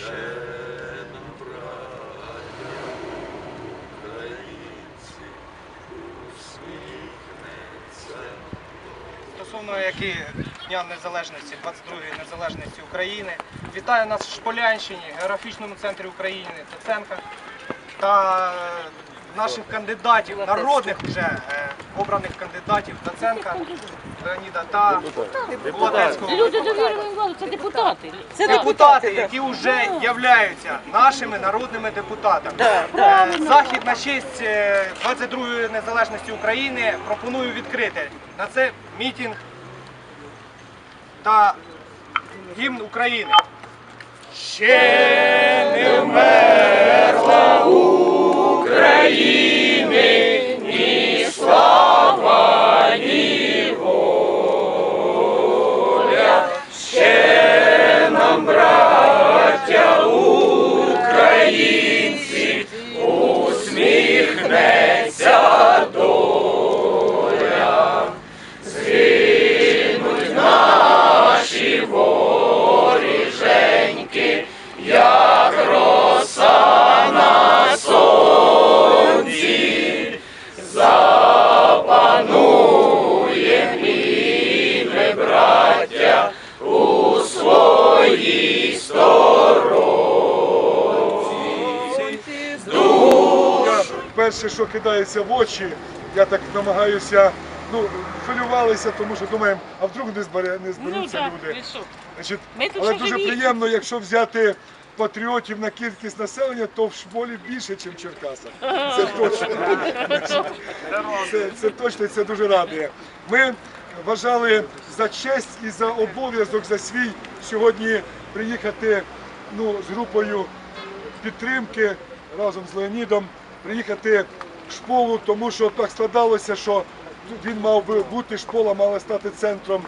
ще нам, браття, українці, усміхнеться. Стосовно які Дня Незалежності, 22-ї незалежності України, вітаю нас в Шполянщині, географічному центрі України Теценка та е, наших кандидатів, народних вже е, обраних кандидатів Доценка Леоніда та Володецького. Люди довіреної влади, це депутати. Це Депутати, які вже являються нашими народними депутатами. Е, Захід на честь е, 22-ї незалежності України пропоную відкрити на це мітинг та гімн України. Ще не вмерла України, перше, що кидається в очі, я так намагаюся, ну, хвилювалися, тому що думаємо, а вдруг не, збере, не Ну зберуться так, люди. Значить, Ми але дуже живі. приємно, якщо взяти патріотів на кількість населення, то в школі більше, ніж в Черкасах. Це точно. Це, це точно, це дуже радує. Ми вважали за честь і за обов'язок за свій сьогодні приїхати ну, з групою підтримки разом з Леонідом, приїхати в школу, тому що так складалося, що він мав би бути, школа мала стати центром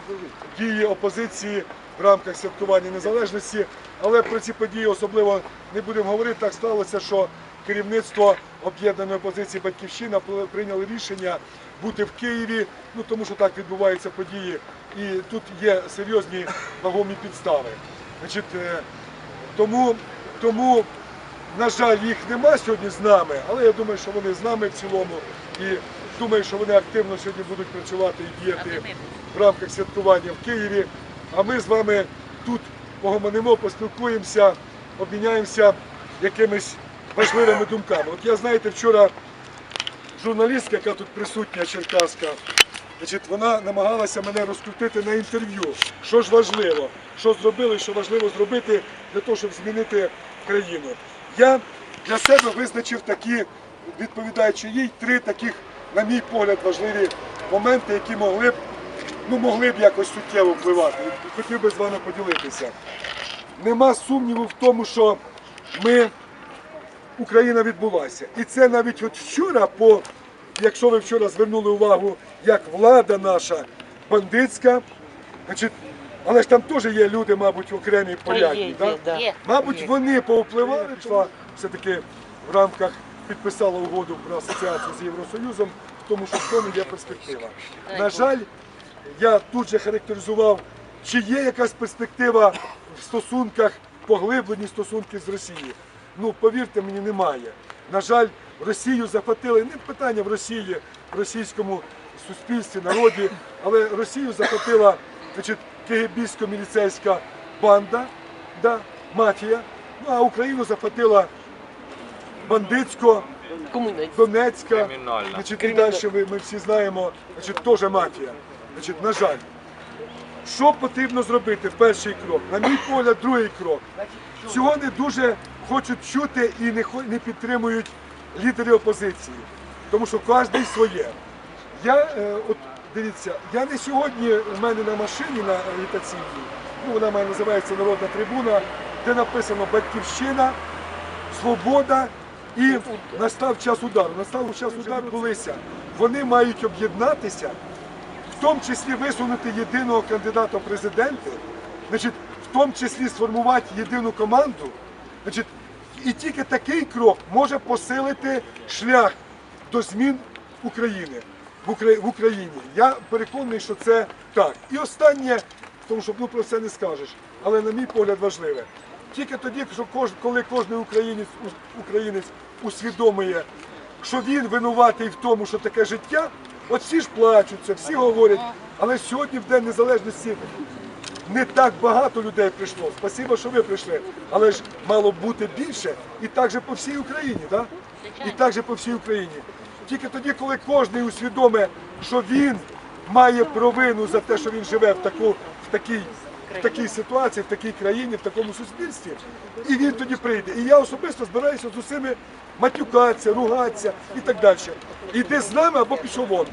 дії опозиції в рамках святкування незалежності. Але про ці події особливо не будемо говорити. Так сталося, що керівництво об'єднаної опозиції Батьківщина прийняло рішення бути в Києві, ну тому що так відбуваються події, і тут є серйозні вагомі підстави. Значить, е, тому, тому, на жаль, їх нема сьогодні з нами, але я думаю, що вони з нами в цілому. І думаю, що вони активно сьогодні будуть працювати і діяти в рамках святкування в Києві. А ми з вами тут погомонимо, поспілкуємося, обміняємося якимись важливими думками. От я знаєте, вчора журналістка, яка тут присутня, черкаська, значить, вона намагалася мене розкрутити на інтерв'ю. Що ж важливо, що зробили, що важливо зробити для того, щоб змінити країну. Я для себе визначив такі, відповідаючи їй, три таких, на мій погляд, важливі моменти, які могли б, ну, могли б якось суттєво впливати. Хотів би з вами поділитися. Нема сумніву в тому, що ми Україна відбулася. І це навіть от вчора, по, якщо ви вчора звернули увагу, як влада наша бандитська, значить, але ж там теж є люди, мабуть, окремі поляки. да? Є. Мабуть, вони повпливали, що все-таки в рамках підписала угоду про асоціацію з Євросоюзом, тому що в тому є перспектива. На жаль, я тут же характеризував, чи є якась перспектива в стосунках, поглиблені стосунки з Росією. Ну, повірте мені, немає. На жаль, Росію захватили не питання в Росії, в російському суспільстві, народі, але Росію захватила значить, кигибійсько-міліцейська банда, да, мафія, ну а Україну захватила бандитсько, Донецька, значить, і далі ми, ми всі знаємо, значить, теж мафія. Значить, на жаль. Що потрібно зробити? Перший крок. На мій погляд, другий крок. Цього не дуже хочуть чути і не, хо- не підтримують лідери опозиції. Тому що кожен своє. Я, е, от дивіться, я не сьогодні у мене на машині на агітаційній, ну вона в мене називається Народна трибуна, де написано Батьківщина, Свобода і настав час удару. Настав час удару колися. Вони мають об'єднатися, в тому числі висунути єдиного кандидата в президенти, значить, в тому числі сформувати єдину команду. Значить, і тільки такий крок може посилити шлях до змін України в Україні. Я переконаний, що це так. І останнє, тому що ну, про це не скажеш, але на мій погляд важливе. Тільки тоді, що коли кожен українець, українець усвідомує, що він винуватий в тому, що таке життя, от всі ж плачуться, всі говорять, але сьогодні в День Незалежності не так багато людей прийшло. Спасибо, що ви прийшли. Але ж мало бути більше і так же по всій Україні, так? І так же по всій Україні. Тільки тоді, коли кожен усвідомить, що він має провину за те, що він живе в таку в такій. В такій ситуації, в такій країні, в такому суспільстві, і він тоді прийде. І я особисто збираюся з усіми матюкатися, ругатися і так далі. Іди з нами або пішов вон.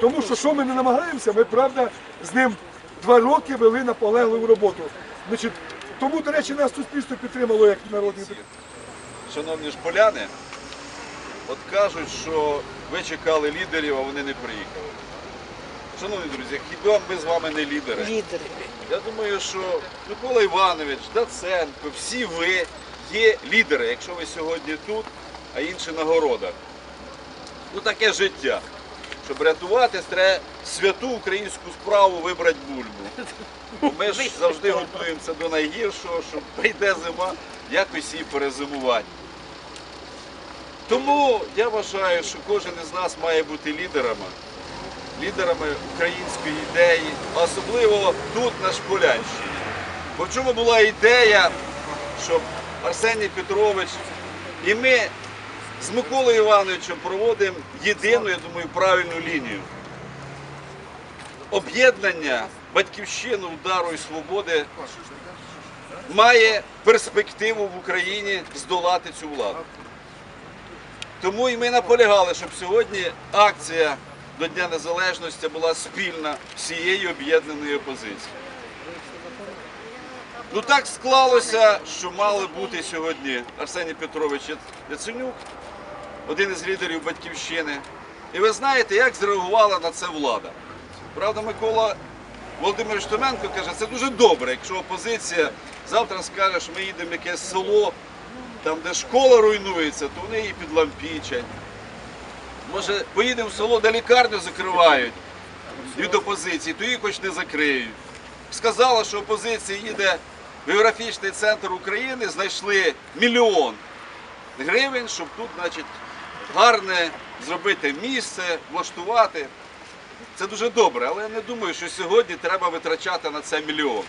Тому що що ми не намагаємося, ми правда з ним два роки вели наполегливу роботу. Значить, тому, до речі, нас суспільство підтримало як народний депутат. Шановні шполяни, от кажуть, що ви чекали лідерів, а вони не приїхали. Шановні друзі, хіба ми з вами не лідери? Лідери. Я думаю, що Микола Іванович, Даценко, всі ви є лідери, якщо ви сьогодні тут, а інші на городах. Ну таке життя. Щоб рятуватись, треба святу українську справу вибрати бульбу. Бо ми ж завжди готуємося до найгіршого, щоб прийде зима, якось її перезимувати. Тому я вважаю, що кожен із нас має бути лідерами, лідерами української ідеї, особливо тут, на Шполянщині. Бо в чому була ідея, щоб Арсеній Петрович і ми з Миколою Івановичем проводимо єдину, я думаю, правильну лінію. Об'єднання батьківщину удару і свободи має перспективу в Україні здолати цю владу. Тому і ми наполягали, щоб сьогодні акція до Дня Незалежності була спільна всієї об'єднаної опозиції. Ну так склалося, що мали бути сьогодні Арсеній Петрович Яценюк, один із лідерів батьківщини. І ви знаєте, як зреагувала на це влада. Правда, Микола Володимирович Томенко каже, це дуже добре, якщо опозиція завтра скаже, що ми їдемо в якесь село, там, де школа руйнується, то вони її підлампічать. Може, поїдемо в село, де лікарню закривають від опозиції, то її хоч не закриють. Сказала, що опозиція їде в географічний центр України, знайшли мільйон гривень, щоб тут, значить, гарне зробити місце, влаштувати. Це дуже добре, але я не думаю, що сьогодні треба витрачати на це мільйон.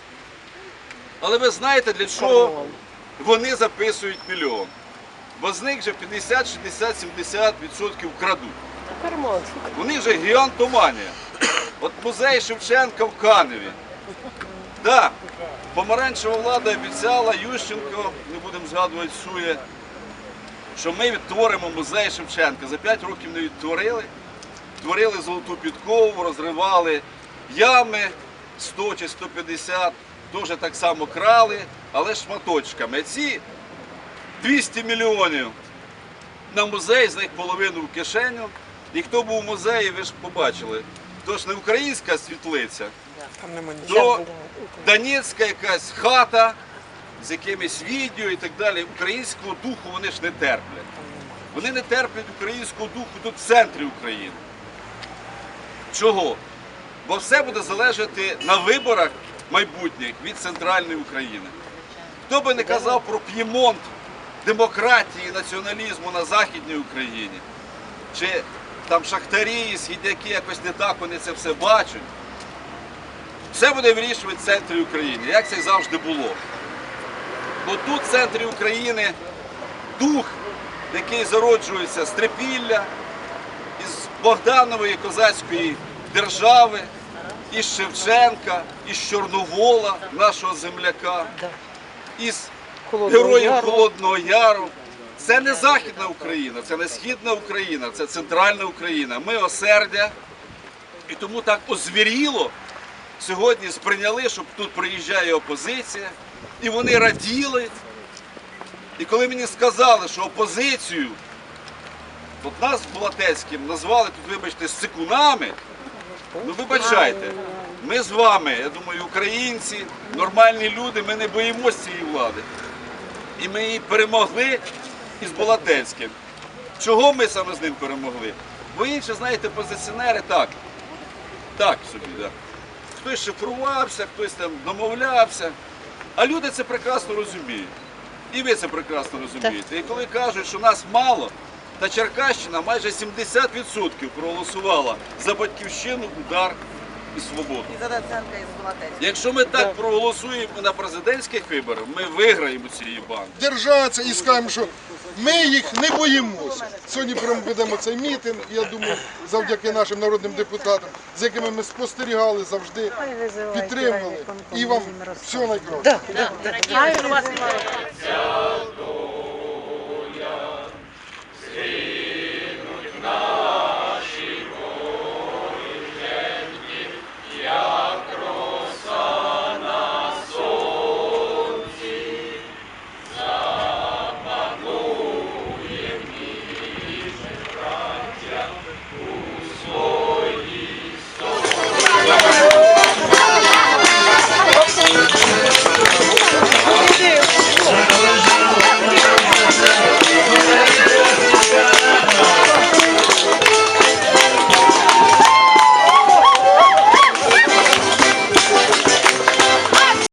Але ви знаєте, для чого вони записують мільйон? Бо з них вже 50, 60, 70 відсотків крадуть. Вони вже гігантоманія. От музей Шевченка в Каневі. Так, помаранчева влада обіцяла Ющенко, не будемо згадувати сує, що ми відтворимо музей Шевченка. За 5 років не відтворили. Творили золоту підкову, розривали ями 100 чи 150, теж так само крали, але шматочками. Ці 200 мільйонів на музей, з них половину в кишеню. І хто був у музеї, ви ж побачили. То ж не українська світлиця, то Донецька якась хата з якимись відео і так далі. Українського духу вони ж не терплять. Вони не терплять українського духу в центрі України. Чого? Бо все буде залежати на виборах майбутніх від центральної України. Хто би не казав про п'ємонт демократії, націоналізму на Західній Україні, чи там шахтарі, східняки якось не так вони це все бачать. Все буде вирішувати в центрі України, як це і завжди було. Бо тут в центрі України дух, який зароджується з Трипілля, із Богданової козацької держави, із Шевченка, із Чорновола, нашого земляка, із героїв Холодного Яру. Це не Західна Україна, це не Східна Україна, це центральна Україна. Ми осердя. І тому так озвіріло сьогодні сприйняли, що тут приїжджає опозиція, і вони раділи. І коли мені сказали, що опозицію, от нас Булатецьким назвали тут, вибачте, сикунами, ну вибачайте, ми з вами, я думаю, українці, нормальні люди, ми не боїмося цієї влади. І ми її перемогли із Булатецьким. Чого ми саме з ним перемогли? Бо інші, знаєте, позиціонери так. Так собі, так. Хтось шифрувався, хтось там домовлявся. А люди це прекрасно розуміють. І ви це прекрасно розумієте. І коли кажуть, що нас мало, та Черкащина майже 70% проголосувала за батьківщину, удар і свободу. І за Даценка, і за Золотець. Якщо ми так проголосуємо на президентських виборах, ми виграємо цієї банки. держатися і скажемо, що ми їх не боїмося. Сьогодні проведемо цей мітинг, і я думаю, завдяки нашим народним депутатам, з якими ми спостерігали завжди, підтримували. І вам всього найкращого. Хай вас